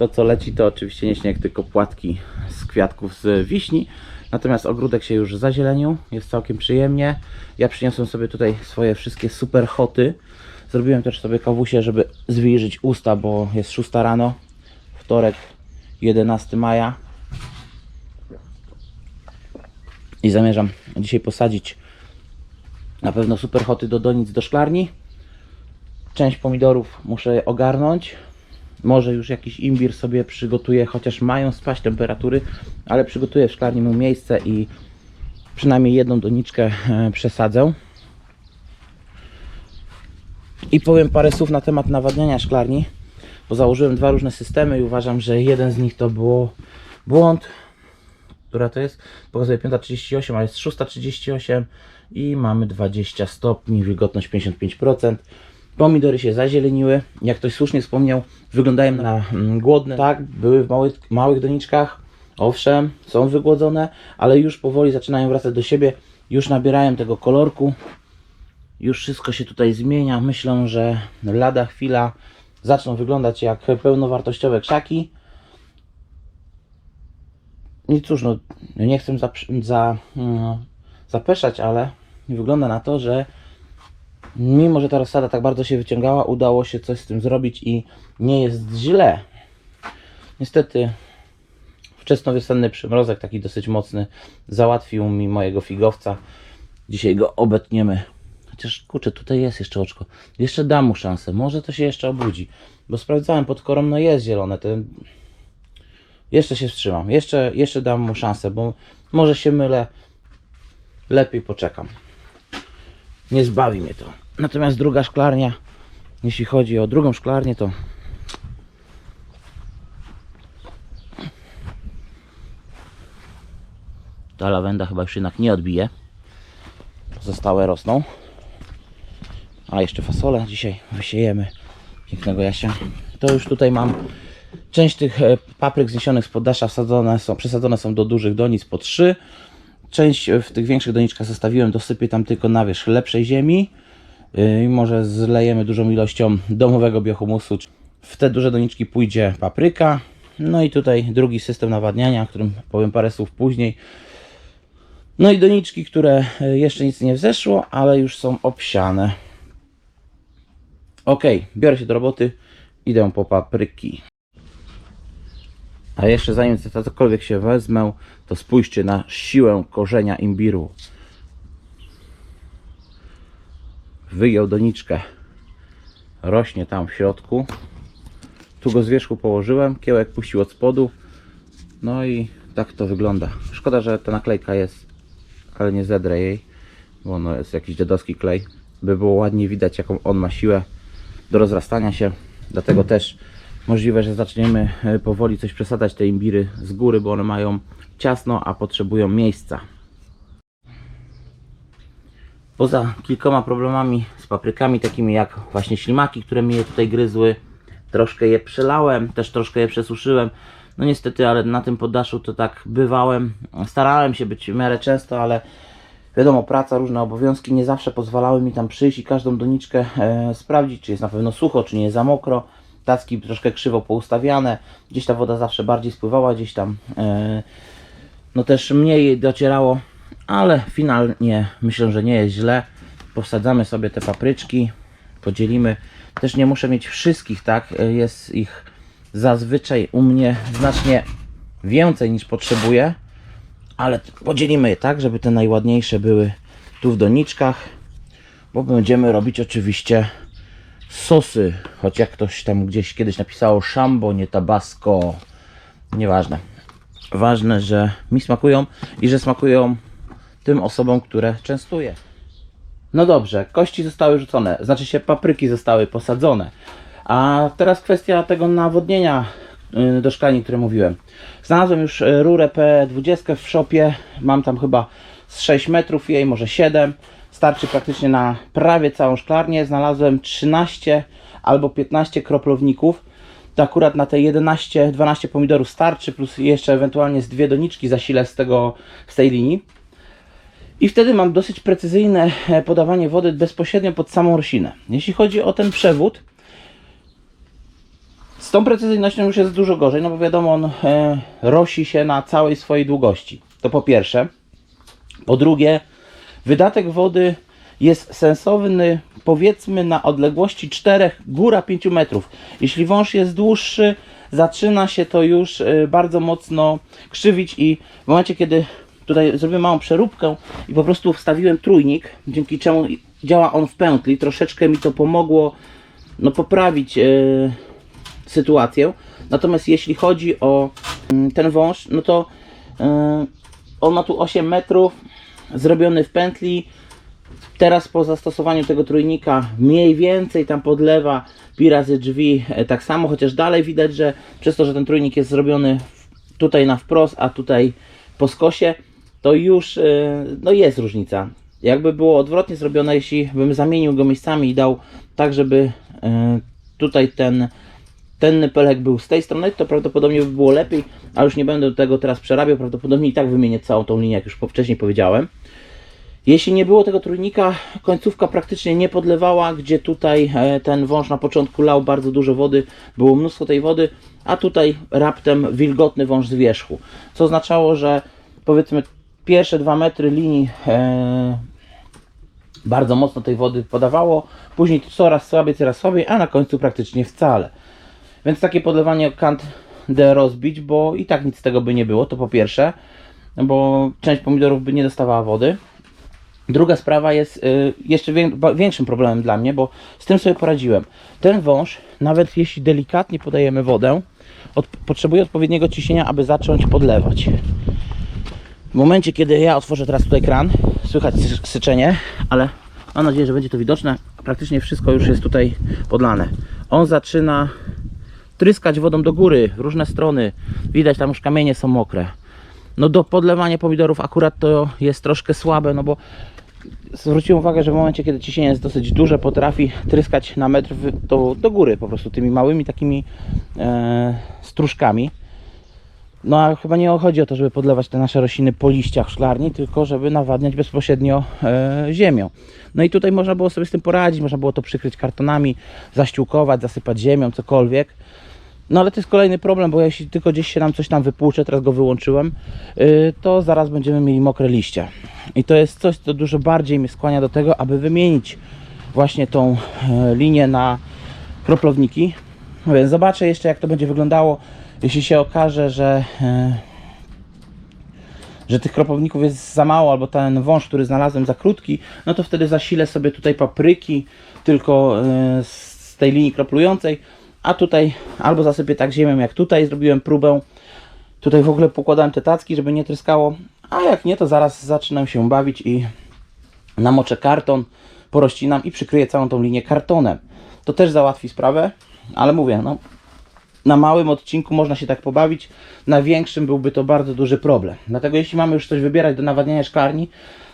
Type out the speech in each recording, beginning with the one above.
To co leci to oczywiście nie śnieg, tylko płatki z kwiatków z wiśni. Natomiast ogródek się już zazielenił, jest całkiem przyjemnie. Ja przyniosłem sobie tutaj swoje wszystkie super hoty. Zrobiłem też sobie kawusie, żeby zwilżyć usta, bo jest 6 rano. Wtorek, 11 maja. I zamierzam dzisiaj posadzić na pewno super hoty do donic do szklarni. Część pomidorów muszę ogarnąć. Może już jakiś imbir sobie przygotuję, chociaż mają spaść temperatury, ale przygotuję w szklarni mu miejsce i przynajmniej jedną doniczkę e, przesadzę. I powiem parę słów na temat nawadniania szklarni, bo założyłem dwa różne systemy i uważam, że jeden z nich to było błąd. Która to jest? Pokazuje 5.38, a jest 6.38 i mamy 20 stopni, wilgotność 55%. Pomidory się zazieleniły, jak ktoś słusznie wspomniał, wyglądają na mm, głodne. Tak, były w małych, małych doniczkach, owszem, są wygłodzone, ale już powoli zaczynają wracać do siebie, już nabierają tego kolorku, już wszystko się tutaj zmienia. Myślę, że lada chwila zaczną wyglądać jak pełnowartościowe krzaki. I cóż, no, nie chcę za, za, mm, zapeszać, ale wygląda na to, że mimo, że ta rozsada tak bardzo się wyciągała, udało się coś z tym zrobić i nie jest źle. Niestety wczesnowiosenny przymrozek, taki dosyć mocny, załatwił mi mojego figowca. Dzisiaj go obetniemy. Chociaż kurczę, tutaj jest jeszcze oczko. Jeszcze dam mu szansę. Może to się jeszcze obudzi. Bo sprawdzałem pod korą, no jest zielone. Jeszcze się wstrzymam. Jeszcze, jeszcze dam mu szansę, bo może się mylę. Lepiej poczekam. Nie zbawi mnie to. Natomiast druga szklarnia, jeśli chodzi o drugą szklarnię, to ta lawenda chyba już jednak nie odbije. Pozostałe rosną. A jeszcze fasole dzisiaj wysiejemy. Pięknego jasia. To już tutaj mam część tych e, papryk zniesionych z poddasza wsadzone są, przesadzone są do dużych donic po trzy. Część e, w tych większych doniczkach zostawiłem, dosypię tam tylko na wierzch lepszej ziemi. Yy, może zlejemy dużą ilością domowego biohumusu. W te duże doniczki pójdzie papryka. No i tutaj drugi system nawadniania, o którym powiem parę słów później. No i doniczki, które e, jeszcze nic nie wzeszło, ale już są obsiane. Ok, biorę się do roboty, idę po papryki. A jeszcze zanim za cokolwiek się wezmę, to spójrzcie na siłę korzenia imbiru. Wyjął doniczkę. Rośnie tam w środku. Tu go z wierzchu położyłem, kiełek puścił od spodu. No i tak to wygląda. Szkoda, że ta naklejka jest, ale nie zedrę jej, bo ono jest jakiś dziadowski klej. By było ładnie widać, jaką on ma siłę do rozrastania się. Dlatego też możliwe, że zaczniemy e, powoli coś przesadzać te imbiry z góry, bo one mają ciasno, a potrzebują miejsca. Poza kilkoma problemami z paprykami, takimi jak właśnie ślimaki, które mi je tutaj gryzły, troszkę je przelałem, też troszkę je przesuszyłem. No niestety, ale na tym poddaszu to tak bywałem. Starałem się być w miarę często, ale wiadomo, praca, różne obowiązki nie zawsze pozwalały mi tam przyjść i każdą doniczkę e, sprawdzić, czy jest na pewno sucho, czy nie jest za mokro. Tacki troszkę krzywo poustawiane, gdzieś ta woda zawsze bardziej spływała, gdzieś tam e, no też mniej docierało, ale finalnie myślę, że nie jest źle. Powsadzamy sobie te papryczki, podzielimy. Też nie muszę mieć wszystkich, tak? E, Jest ich zazwyczaj u mnie znacznie więcej niż potrzebuję, ale podzielimy je tak, żeby te najładniejsze były tu w doniczkach, bo będziemy robić oczywiście sosy, choć jak ktoś tam gdzieś kiedyś napisało szambo, nie tabasco, nieważne. Ważne, że mi smakują i że smakują tym osobom, które częstuję. No dobrze, kości zostały rzucone, znaczy się papryki zostały posadzone. A teraz kwestia tego nawodnienia y, do szklani, które mówiłem. Znalazłem już y, rurę P20 w shopie, mam tam chyba z 6 metrów jej, może 7. Starczy praktycznie na prawie całą szklarnię. Znalazłem 13 albo 15 kroplowników. To akurat na te 11-12 pomidorów starczy, plus jeszcze ewentualnie z dwie doniczki zasilę z, tego, z tej linii. I wtedy mam dosyć precyzyjne e, podawanie wody bezpośrednio pod samą roślinę. Jeśli chodzi o ten przewód, Z tą precyzyjnością już jest dużo gorzej, no bo wiadomo, on e, rosi się na całej swojej długości. To po pierwsze. Po drugie, wydatek wody jest sensowny powiedzmy na odległości 4, góra 5 metrów. Jeśli wąż jest dłuższy, zaczyna się to już e, bardzo mocno krzywić i w momencie, kiedy tutaj zrobiłem małą przeróbkę i po prostu wstawiłem trójnik, dzięki czemu działa on w pętli, troszeczkę mi to pomogło no, poprawić e, sytuację. Natomiast jeśli chodzi o mm, ten wąż, no to e, on ma tu 8 metrów, zrobiony w pętli. Teraz po zastosowaniu tego trójnika mniej więcej tam podlewa pi razy drzwi e, tak samo, chociaż dalej widać, że przez to, że ten trójnik jest zrobiony tutaj na wprost, a tutaj po skosie, to już e, no jest różnica. Jakby było odwrotnie zrobione, jeśli bym zamienił go miejscami i dał tak, żeby e, tutaj ten ten pelek był z tej strony, to prawdopodobnie by było lepiej, ale już nie będę tego teraz przerabiał, prawdopodobnie i tak wymienię całą tą linię, jak już wcześniej powiedziałem. Jeśli nie było tego trójnika, końcówka praktycznie nie podlewała, gdzie tutaj e, ten wąż na początku lał bardzo dużo wody, było mnóstwo tej wody, a tutaj raptem wilgotny wąż z wierzchu. Co oznaczało, że powiedzmy pierwsze dwa metry linii e, bardzo mocno tej wody podawało, później coraz słabiej, coraz słabiej, a na końcu praktycznie wcale. Więc takie podlewanie kant de rozbić, bo i tak nic z tego by nie było, to po pierwsze, bo część pomidorów by nie dostawała wody. Druga sprawa jest y, jeszcze większym problemem dla mnie, bo z tym sobie poradziłem. Ten wąż, nawet jeśli delikatnie podajemy wodę, od, potrzebuje odpowiedniego ciśnienia, aby zacząć podlewać. W momencie, kiedy ja otworzę teraz tutaj kran, słychać sy- syczenie, ale mam nadzieję, że będzie to widoczne. Praktycznie wszystko już jest tutaj podlane. On zaczyna tryskać wodą do góry, w różne strony. Widać, tam już kamienie są mokre. No do podlewania pomidorów akurat to jest troszkę słabe, no bo zwróciłem uwagę, że w momencie, kiedy ciśnienie jest dosyć duże, potrafi tryskać na metr do, do góry po prostu tymi małymi takimi e, stróżkami. No a chyba nie chodzi o to, żeby podlewać te nasze rośliny po liściach szklarni, tylko żeby nawadniać bezpośrednio e, ziemią. No i tutaj można było sobie z tym poradzić, można było to przykryć kartonami, zaściółkować, zasypać ziemią, cokolwiek. No ale to jest kolejny problem, bo jeśli tylko gdzieś się nam coś tam wypłucze, teraz go wyłączyłem, yy, to zaraz będziemy mieli mokre liście. I to jest coś, co dużo bardziej mnie skłania do tego, aby wymienić właśnie tą e, linię na kroplownniki. No Więc zobaczę jeszcze jak to będzie wyglądało, jeśli się okaże, że e, że tych kropowników jest za mało, albo ten wąż, który znalazłem za krótki, no to wtedy zasilę sobie tutaj papryki tylko e, z tej linii kroplującej, a tutaj albo zasypię tak ziemią jak tutaj, zrobiłem próbę. Tutaj w ogóle pokładałem te tacki, żeby nie tryskało, a jak nie, to zaraz zaczynam się bawić i namoczę karton, porościnam i przykryję całą tą linię kartonem. To też załatwi sprawę, ale mówię, no na małym odcinku można się tak pobawić, na większym byłby to bardzo duży problem. Dlatego jeśli mamy już coś wybierać do nawadniania szklarni,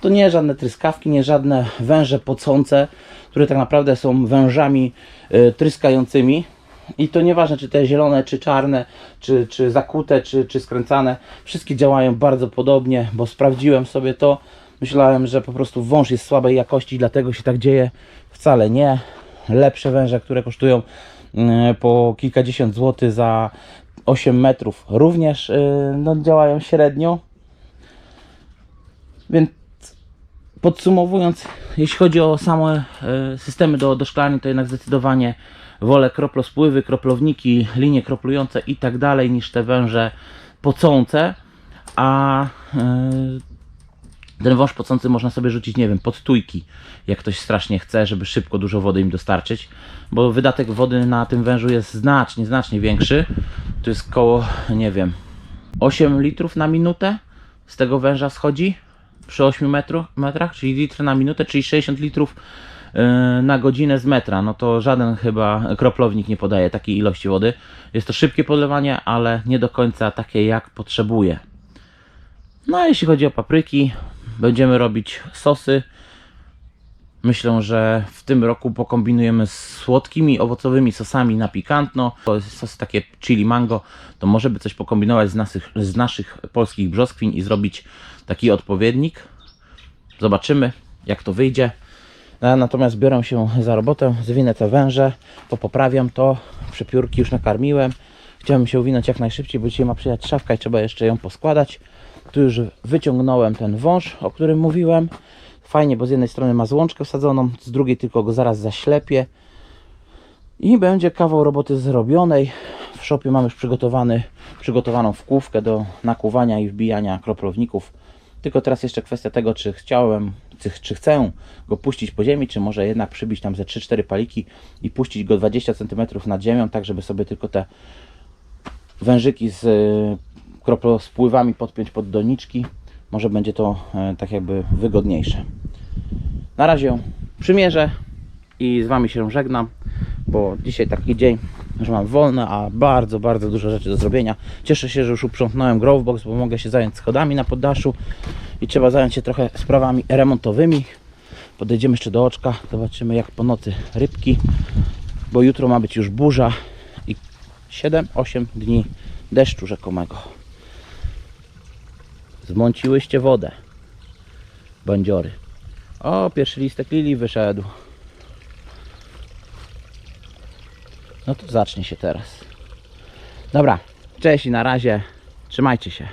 to nie żadne tryskawki, nie żadne węże pocące, które tak naprawdę są wężami y, tryskającymi. I to nieważne, czy te zielone, czy czarne, czy, czy zakute, czy, czy skręcane, wszystkie działają bardzo podobnie, bo sprawdziłem sobie to. Myślałem, że po prostu wąż jest słabej jakości, dlatego się tak dzieje. Wcale nie. Lepsze węże, które kosztują mm, po kilkadziesiąt złotych za 8 metrów, również y, no, działają średnio. Więc podsumowując, jeśli chodzi o same e, systemy do, do szklarni, to jednak zdecydowanie wolę kroplospływy, kroplowniki, linie kroplujące i tak dalej niż te węże pocące, a e, ten wąż pocący można sobie rzucić, nie wiem, pod tujki, jak ktoś strasznie chce, żeby szybko dużo wody im dostarczyć, bo wydatek wody na tym wężu jest znacznie, znacznie większy. To jest koło, nie wiem, 8 litrów na minutę z tego węża schodzi przy 8 metru, metrach, czyli litr na minutę, czyli 60 litrów na godzinę z metra. No to żaden chyba kroplownik nie podaje takiej ilości wody. Jest to szybkie podlewanie, ale nie do końca takie jak potrzebuje. No a jeśli chodzi o papryki, będziemy robić sosy. Myślę, że w tym roku pokombinujemy z słodkimi, owocowymi sosami na pikantno. To jest sosy takie chili mango, to może by coś pokombinować z naszych, z naszych polskich brzoskwiń i zrobić taki odpowiednik. Zobaczymy, jak to wyjdzie. Ja natomiast biorę się za robotę, zwinę te węże, popoprawiam to, przepiórki już nakarmiłem. Chciałem się uwinąć jak najszybciej, bo dzisiaj ma przyjechać szafka i trzeba jeszcze ją poskładać. Tu już wyciągnąłem ten wąż, o którym mówiłem. Fajnie, bo z jednej strony ma złączkę wsadzoną, z drugiej tylko go zaraz zaślepię. I będzie kawał roboty zrobionej. W szopie mam już przygotowany, przygotowaną wkówkę do nakłuwania i wbijania kroplowników. Tylko teraz jeszcze kwestia tego, czy chciałem, czy, czy chcę go puścić po ziemi, czy może jednak przybić tam ze 3-4 paliki i puścić go 20 cm nad ziemią, tak żeby sobie tylko te wężyki z y, kroplospływami podpiąć pod doniczki. Może będzie to e, tak jakby wygodniejsze. Na razie przymierzę i z Wami się żegnam, bo dzisiaj taki dzień, że mam wolne, a bardzo, bardzo dużo rzeczy do zrobienia. Cieszę się, że już uprzątnąłem Growbox, bo mogę się zająć schodami na poddaszu i trzeba zająć się trochę sprawami remontowymi. Podejdziemy jeszcze do oczka, zobaczymy jak po nocy rybki, bo jutro ma być już burza i 7-8 dni deszczu rzekomego. Zmąciłyście wodę. Bandziory. O, pierwszy listek lili wyszedł. No to zacznie się teraz. Dobra, cześć i na razie. Trzymajcie się.